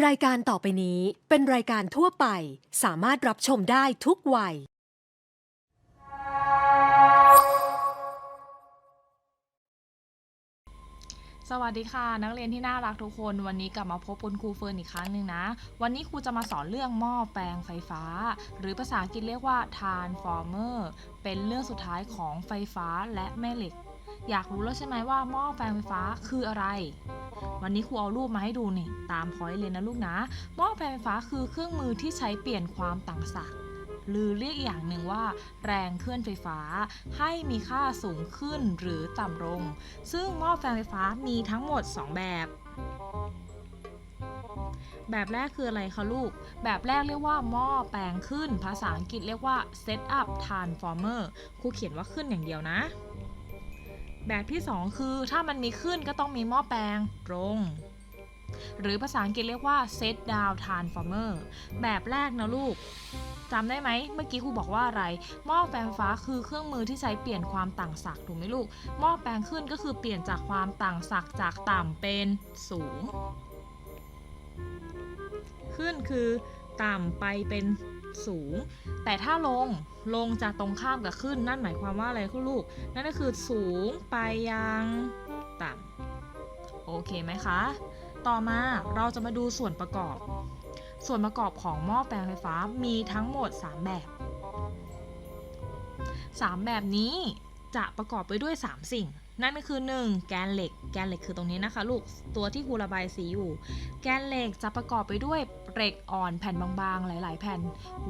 รายการต่อไปนี้เป็นรายการทั่วไป สามารถรับชมได้ทุกวัย สวัสดีค่ะ นักเรียนที่น่ารักทุกคนวันนี้กลับมาพบคุณครูเฟิร์นอีกครั้งหนึ่งนะ วันนี้ครูจะมาสอนเรื่องหม้อแปลงไฟฟ้า หรือภาษาอังกฤษเรียกว่า transformer เป็นเรื่องสุดท้ายของไฟฟ้าและแม่เหล็ก อยากรู้แล้วใช่ไหมว่าหม้อแปลงไฟฟ้าคืออะไร วันนี้ครูเอารูปมาให้ดูนี่ ตามพอยเลยนะลูกนะ หม้อแปลงไฟฟ้าคือเครื่องมือที่ใช้เปลี่ยนความต่างศักย์หรือเรียกอีกอย่างหนึ่งว่า แรงเคลื่อนไฟฟ้า ให้มีค่าสูงขึ้นหรือต่ำลง ซึ่งหม้อแปลงไฟฟ้ามีทั้งหมด 2 แบบ แบบแรกคืออะไรคะลูก แบบแรกเรียกว่าหม้อแปลงขึ้น ภาษาอังกฤษเรียกว่า set up transformer ครูเขียนว่าขึ้นอย่างเดียวนะ แบบที่ 2 คือถ้ามันมีขึ้นก็ต้องมีหม้อแปลงลงหรือภาษาอังกฤษเรียกว่า set down transformer แบบแรกนะลูกจำได้ไหมเมื่อกี้ครูบอกว่าอะไร หม้อแปลงฟฟ้าคือเครื่องมือที่ใช้เปลี่ยนความต่างศักย์ถูกไหมลูก หม้อแปลงขึ้นก็คือเปลี่ยนจากความต่างศักย์จากต่ำเป็นสูง ขึ้นคือต่ำไปเป็น สูง แต่ถ้าลงลงจากตรงข้ามกับขึ้น นั่นหมายความว่าอะไรคุณลูก นั่นก็คือสูงไปยังต่ำโอเคไหมคะ ต่อมาเราจะมาดูส่วนประกอบ ส่วนประกอบของหม้อแปลงไฟฟ้ามีทั้งหมด 3 แบบ 3 แบบนี้จะประกอบไปด้วย 3 สิ่ง นั่นก็คือ 1. แกนเหล็ก แกนเหล็กคือตรงนี้นะคะ ลูก ตัวที่ครูระบายสีอยู่ แกนเหล็กจะประกอบไปด้วย เหล็กอ่อนแผ่นบางๆ หลาย ๆ แผ่น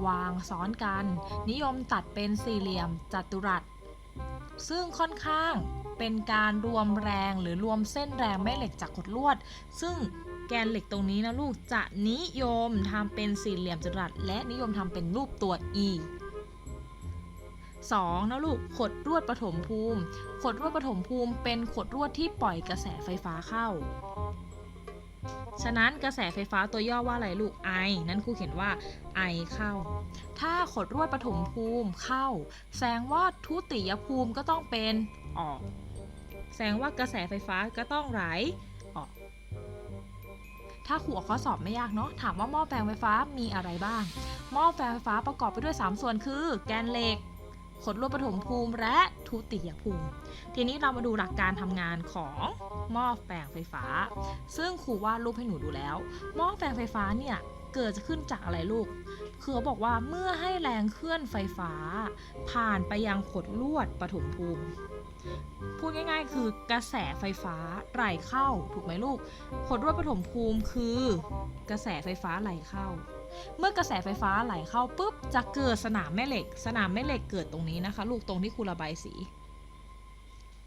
วางซ้อนกัน นิยมตัดเป็นสี่เหลี่ยมจัตุรัส ซึ่งค่อนข้างเป็นการรวมแรงหรือรวมเส้นแรงแม่เหล็กจากขดลวด ซึ่งแกนเหล็กตรงนี้นะลูกจะนิยมทำเป็นสี่เหลี่ยมจัตุรัส และนิยมทำเป็นรูปตัว E 2นะลูกขดลวดปฐมภูมิ ขดลวดปฐมภูมิเป็นขดลวดที่ปล่อยกระแสไฟฟ้าเข้า ฉะนั้นกระแสไฟฟ้าตัวย่อว่าอะไรลูก I นั้นครูเขียนว่า I เข้า ถ้าขดลวดปฐมภูมิเข้า แสดงว่าทุติยภูมิก็ต้องเป็นออก แสดงว่ากระแสไฟฟ้าก็ต้องไหลออก ถ้าครูออกข้อสอบไม่ยากเนาะ ถามว่าหม้อแปลงไฟฟ้ามีอะไรบ้าง หม้อแปลงไฟฟ้าประกอบไปด้วย 3 ส่วนคือ แกนเหล็ก ขดลวดปฐมภูมิและทุติยภูมิ ทีนี้เรามาดูหลักการทำงานของหม้อแปลงไฟฟ้า ซึ่งครูวาดรูปให้หนูดูแล้ว หม้อแปลงไฟฟ้าเนี่ยเกิดจะขึ้นจากอะไรลูก คือบอกว่าเมื่อให้แรงเคลื่อนไฟฟ้า ผ่านไปยังขดลวดปฐมภูมิ พูดง่ายๆ คือกระแสไฟฟ้าไหลเข้าถูกไหมลูก ขดลวดปฐมภูมิคือกระแสไฟฟ้าไหลเข้า เมื่อกระแสไฟฟ้าไหลเข้าปุ๊บจะเกิดสนามแม่เหล็ก สนามแม่เหล็กเกิดตรงนี้นะคะ ลูกตรงที่ครูระบายสี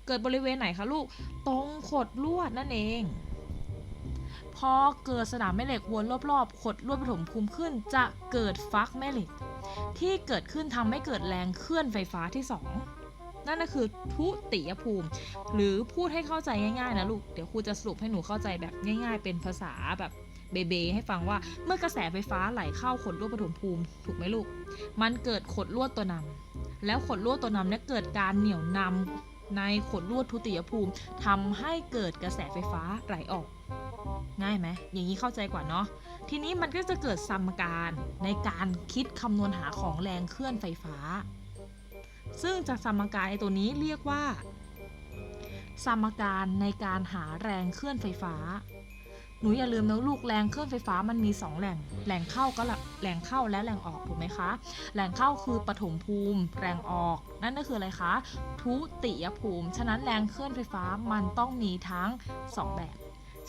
เกิดบริเวณไหนคะลูกตรงขดลวดนั่นเอง พอเกิดสนามแม่เหล็กวนรอบๆขดลวดปฐมภูมิขึ้น จะเกิดฟักแม่เหล็ก ที่เกิดขึ้นทำให้เกิดแรงเคลื่อนไฟฟ้าที่ 2นั่นก็คือทุติยภูมิ หรือพูดให้เข้าใจง่ายๆนะลูก เดี๋ยวครูจะสรุปให้หนูเข้าใจแบบง่าย ๆ เป็นภาษาแบบ เบเบให้ฟังว่าเมื่อกระแสไฟฟ้าไหลเข้าขดลวดปฐมภูมิถูกไหมลูก มันเกิดขดลวดตัวนำแล้วขดลวดตัวนำเนี่ยเกิดการเหนี่ยวนำในขดลวดทุติยภูมิทำให้เกิดกระแสไฟฟ้าไหลออก ง่ายไหมอย่างนี้เข้าใจกว่าเนาะทีนี้มันก็จะเกิดสมการในการคิดคำนวณหาของแรงเคลื่อนไฟฟ้า ซึ่งจากสมการไอตัวนี้เรียกว่า สมการในการหาแรงเคลื่อนไฟฟ้า นูอย่าลืมนะลูกแรงเคลื่อนไฟฟ้ามันมี 2 แหล่ง แหล่งเข้าก็แหล่งเข้าและแหล่งออกถูกไหมคะ แหล่งเข้าคือปฐมภูมิ แรงออก นั่นก็คืออะไรคะ ทุติยภูมิ ฉะนั้นแรงเคลื่อนไฟฟ้ามันต้องมีทั้ง 2 แบบ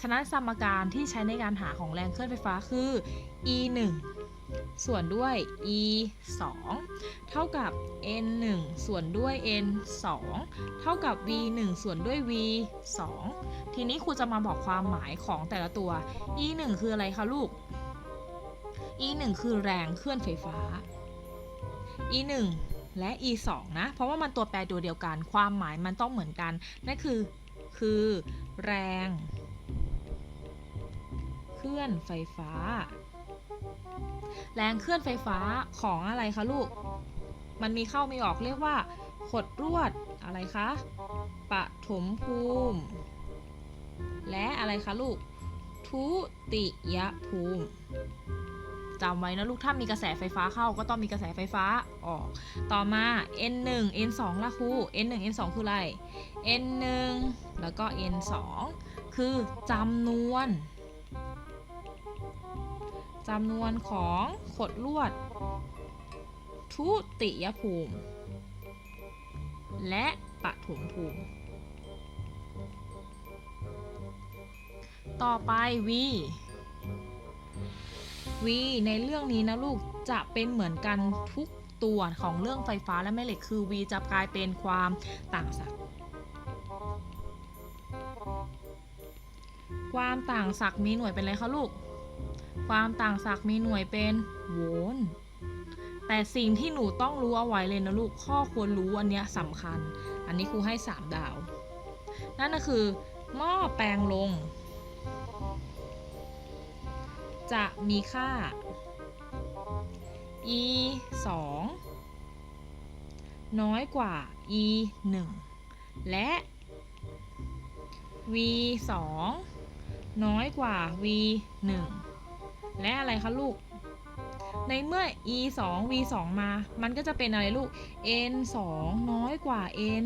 ฉะนั้นสมการที่ใช้ในการหาของแรงเคลื่อนไฟฟ้าคือ e 1 ส่วนด้วย e 2เท่ากับ n 1ส่วนด้วย n 2เท่ากับ v 1ส่วนด้วย v 2ทีนี้ครูจะมาบอกความหมายของแต่ละตัว e 1คืออะไรคะลูก e 1คือแรงเคลื่อนไฟฟ้า e 1และ e 2นะ เพราะว่ามันตัวแปรตัวเดียวกัน ความหมายมันต้องเหมือนกัน นั่นคือ คือแรง เคลื่อนไฟฟ้า แรงเคลื่อนไฟฟ้าของอะไรคะลูก มันมีเข้ามีออกเรียกว่า ขดลวดอะไรคะปฐมภูมิ และอะไรคะลูก ทุติยภูมิจำไว้นะลูกถ้ามีกระแสไฟฟ้าเข้าก็ต้องมีกระแสไฟฟ้าออก ต่อมา n 1 n 2 ละครู n 1 n 2 คืออะไร n 1 แล้วก็ n 2 คือจำนวน จำนวนของขดลวด ทุติยภูมิ และปฐมภูมิ ต่อไป v v ในเรื่องนี้นะลูกจะเป็นเหมือนกันทุกตัวของเรื่องไฟฟ้าและแม่เหล็กคือ v จะกลายเป็นความต่างศักย์ความต่างศักย์มีหน่วยเป็นอะไรคะลูก ความต่างศักย์มีหน่วยเป็นโวลต์แต่สิ่งที่หนูต้องรู้เอาไว้เลยนะลูกข้อควรรู้อันเนี้ยสำคัญ อันนี้ครูให้ 3 ดาว นั่นก็คือ หม้อแปลงลง จะมีค่า e 2น้อยกว่า e 1และ v 2น้อยกว่า v 1 และอะไรคะลูก ในเมื่อ e 2 v 2มา มันก็จะเป็นอะไรลูก n 2น้อยกว่า n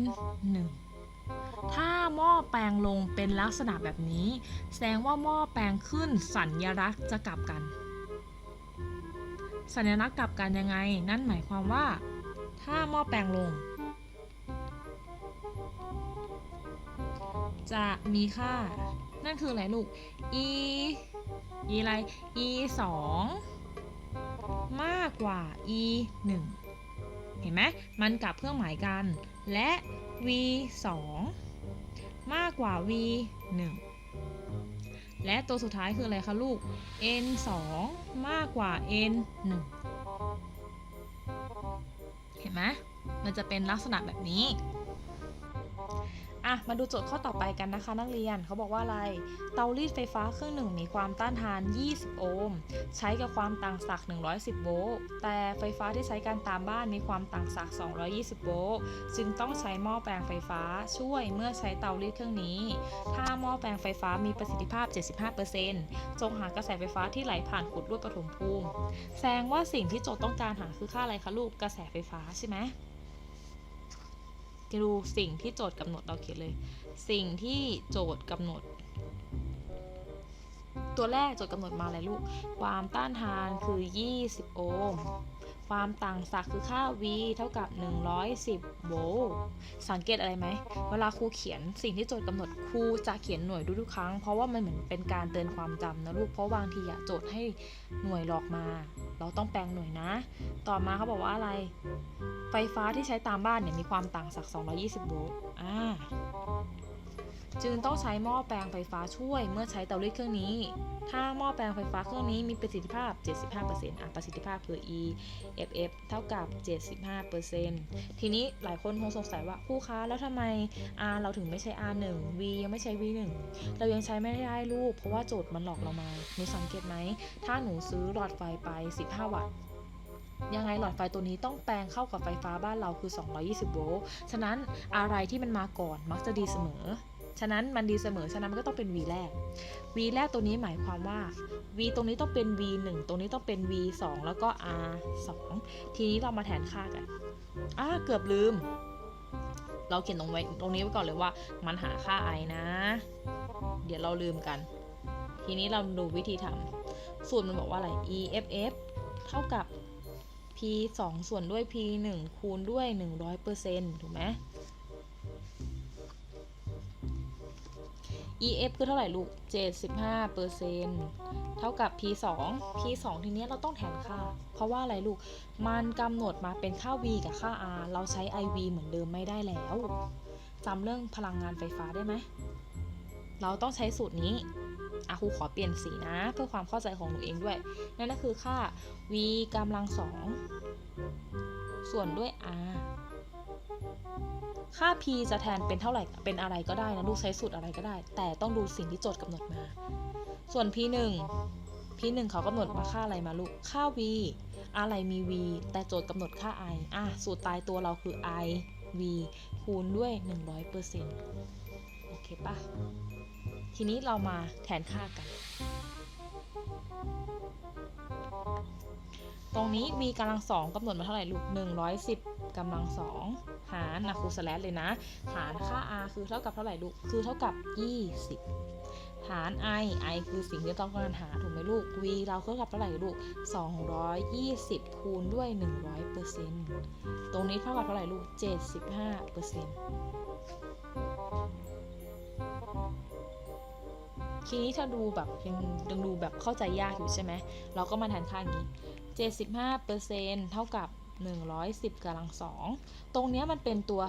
1 ถ้าหม้อแปลงลงเป็นลักษณะแบบนี้ แสดงว่าหม้อแปลงขึ้นสัญลักษณ์จะกลับกัน สัญลักษณ์กลับกันยังไง นั่นหมายความว่า ถ้าหม้อแปลงลง จะมีค่า นั่นคืออะไรลูก e e อะไร e 2มากกว่า e 1เห็นไหมมันกลับเครื่องหมายกัน และ v 2มากกว่า v 1และตัวสุดท้ายคืออะไรคะลูก n 2มากกว่า n 1เห็นไหมมันจะเป็นลักษณะแบบนี้ อะมาดูโจทย์ข้อต่อไปกันนะคะ นักเรียนเขาบอกว่าอะไร เตารีดไฟฟ้าเครื่องหนึ่งมีความต้านทาน 20 โอห์มใช้กับความต่างศักย์110 โวลต์แต่ไฟฟ้าที่ใช้กันตามบ้านมีความต่างศักย์220 โวลต์จึงต้องใช้หม้อแปลงไฟฟ้าช่วยเมื่อใช้เตารีดเครื่องนี้ ถ้าหม้อแปลงไฟฟ้ามีประสิทธิภาพ 75%จงหากระแสไฟฟ้าที่ไหลผ่านขุดลวดปฐมภูมิแสดงว่าสิ่งที่โจทย์ต้องการหาคือค่าอะไรคะลูกกระแสไฟฟ้าใช่ไหม ดูสิ่งที่โจทย์กำหนดเราเขียนเลย สิ่งที่โจทย์กำหนด ตัวแรกโจทย์กำหนดมาอะไรลูก ความต้านทานคือ 20 โอห์ม ความต่างศักย์คือค่า v เท่ากับ 110 โวลต์สังเกตอะไรไหม เวลาครูเขียนสิ่งที่โจทย์กำหนดครูจะเขียนหน่วยทุกๆครั้ง เพราะว่ามันเหมือนเป็นการเตือนความจำนะลูก เพราะบางทีอะโจทย์ให้หน่วยหลอกมา เราต้องแปลงหน่วยนะ ต่อมาเขาบอกว่าอะไร ไฟฟ้าที่ใช้ตามบ้านเนี่ยมีความต่างศักย์220 โวลต์อ่า จึงต้องใช้หม้อแปลงไฟฟ้าช่วยเมื่อใช้เตารีดเครื่องนี้ ถ้าหม้อแปลงไฟฟ้าเครื่องนี้มีประสิทธิภาพ 75%อะประสิทธิภาพคือ E FF เท่ากับ 75%ทีนี้หลายคนคงสงสัยว่าคู่ค้าแล้วทำไม R เราถึงไม่ใช้ R1 V ยังไม่ใช้ V1 เรายังใช้ไม่ได้ลูก เพราะว่าโจทย์มันหลอกเรามาหนูสังเกตไหม ถ้าหนูซื้อหลอดไฟไป 15 วัตต์ยังไงหลอดไฟตัวนี้ต้องแปลงเข้ากับไฟฟ้าบ้านเราคือ 220 โวลต์ ฉะนั้นอะไรที่มันมาก่อนมักจะดีเสมอ ฉะนั้นมันดีเสมอ ฉะนั้นมันก็ต้องเป็น V แรก V แรกตัวนี้หมายความว่า V ตรงนี้ต้องเป็น V 1ตรงนี้ต้องเป็น V 2แล้วก็ R 2ทีนี้เรามาแทนค่ากันอ่าเกือบลืม เราเขียนตรงไว้ตรงนี้ไว้ก่อนเลยว่า มันหาค่า I นะ เดี๋ยวเราลืมกัน ทีนี้เราดูวิธีทำสูตรมันบอกว่าอะไร EFF เท่ากับ P 2ส่วนด้วย P 1คูณด้วย 100%ถูกไหม EF คือเท่าไหร่ลูก 75%เท่ากับ P 2 P 2 ทีเนี้ยเราต้องแทนค่า เพราะว่าอะไรลูก มันกำหนดมาเป็นค่า V กับค่า R เราใช้ IV เหมือนเดิมไม่ได้แล้วจำเรื่องพลังงานไฟฟ้าได้ไหม เราต้องใช้สูตรนี้อะครูขอเปลี่ยนสีนะ เพื่อความเข้าใจของหนูเองด้วย นั่นก็คือค่า v กำลังสองส่วนด้วย r ค่า p จะแทนเป็นเท่าไหร่ เป็นอะไรก็ได้นะลูกใช้สูตรอะไรก็ได้ แต่ต้องดูสิ่งที่โจทย์กำหนดมา ส่วน p 1 p 1เขากำหนดมาค่าอะไรมาลูก ค่า v อะไรมี v แต่โจทย์กำหนดค่า i อะสูตรตายตัวเราคือ i v คูณด้วย 100%โอเคปะทีนี้เรามาแทนค่ากัน ตรงนี้ v กำลังสองกำหนดมาเท่าไหร่ลูก 110กำลังสอง หารนะครูสแลชเลยนะหารค่า r คือเท่ากับเท่าไหร่ลูก คือเท่ากับ 20หาร i i คือสิ่งที่ต้องการหาถูกไหมลูก v เราเท่ากับเท่าไหร่ลูก 220 คูณด้วย 100%ตรงนี้เท่ากับเท่าไหร่ลูก 75%ทีนี้ถ้าดูแบบยังยังดูแบบเข้าใจยากอยู่ใช่ไหม เราก็มาแทนค่าอย่างนี้ 75%เท่ากับ 110กำลังสองตรงนี้มันเป็นตัว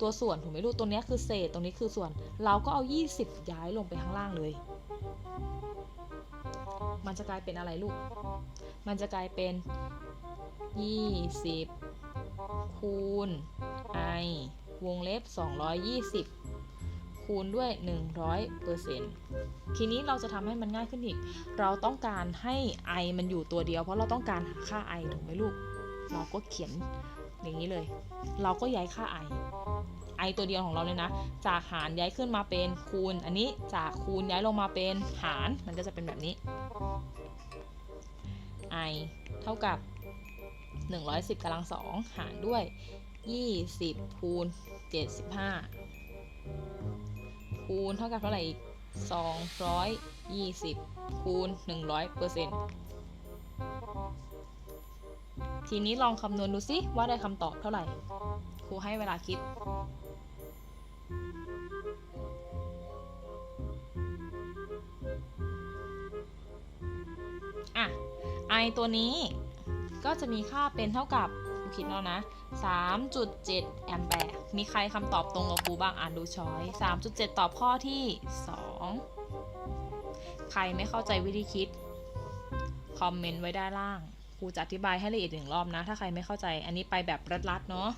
ตัวส่วนถูกไหมลูกตรงนี้คือเศษตรงนี้คือส่วน เราก็เอา 20 ย้ายลงไปข้างล่างเลย มันจะกลายเป็นอะไรลูก มันจะกลายเป็น 20 คูณ i วงเล็บ 220 คูณด้วย 100%ทีนี้เราจะทำให้มันง่ายขึ้นอีก เราต้องการให้ i มันอยู่ตัวเดียว เพราะเราต้องการหาค่า i ถูกไหมลูก เราก็เขียนอย่างนี้เลย เราก็ย้ายค่า i i ตัวเดียวของเราเลยนะ จากหารย้ายขึ้นมาเป็นคูณ อันนี้จากคูณย้ายลงมาเป็นหาร มันก็จะเป็นแบบนี้ i เท่ากับ 110กำลังสองหารด้วย 20คูณ75คูณเท่ากับเท่าไหร่อีก220คูณ100เปอร์เซ็นต์ ทีนี้ลองคำนวณดูสิว่าได้คำตอบเท่าไหร่ ครูให้เวลาคิด อะ i ตัวนี้ก็จะมีค่าเป็นเท่ากับครูคิดแล้วนะ 3.7 แอมแปร์ มีใครคำตอบตรงกับครูบ้างอ่านดูช้อย 3.7 ตอบข้อที่ 2 ใครไม่เข้าใจวิธีคิด คอมเมนต์ไว้ด้านล่าง ครูจะอธิบายให้ละเอียดหนึ่งรอบนะ ถ้าใครไม่เข้าใจ อันนี้ไปแบบรัดๆเนาะ